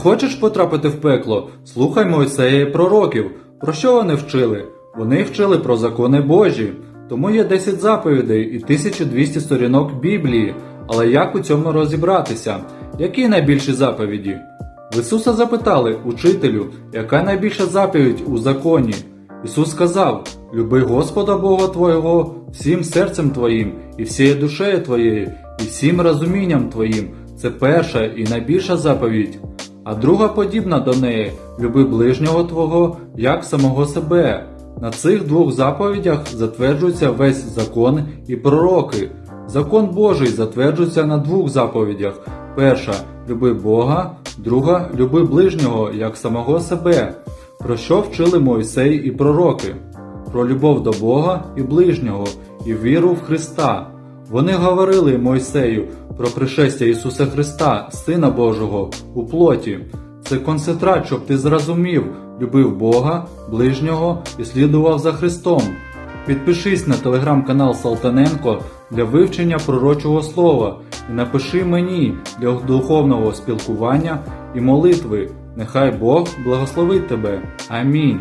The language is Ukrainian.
хочеш потрапити в пекло? Слухай Мойсея і пророків. Про що вони вчили? Вони вчили про закони Божі. Тому є 10 заповідей і 1200 сторінок Біблії. Але як у цьому розібратися? Які найбільші заповіді? В Ісуса запитали, учителю, яка найбільша заповідь у законі? Ісус сказав: Люби Господа Бога Твого всім серцем Твоїм, і всією душею Твоєю, і всім розумінням Твоїм. Це перша і найбільша заповідь. А друга подібна до неї люби ближнього Твого як самого себе. На цих двох заповідях затверджується весь закон і пророки. Закон Божий затверджується на двох заповідях: перша люби Бога, друга люби ближнього як самого себе. Про що вчили Мойсей і пророки? Про любов до Бога і ближнього, і віру в Христа. Вони говорили Мойсею про пришестя Ісуса Христа, Сина Божого, у плоті. Це концентрат, щоб ти зрозумів, любив Бога, ближнього і слідував за Христом. Підпишись на телеграм-канал Салтаненко для вивчення пророчого слова і напиши мені для духовного спілкування і молитви. Нехай Бог благословить тебе. Амінь.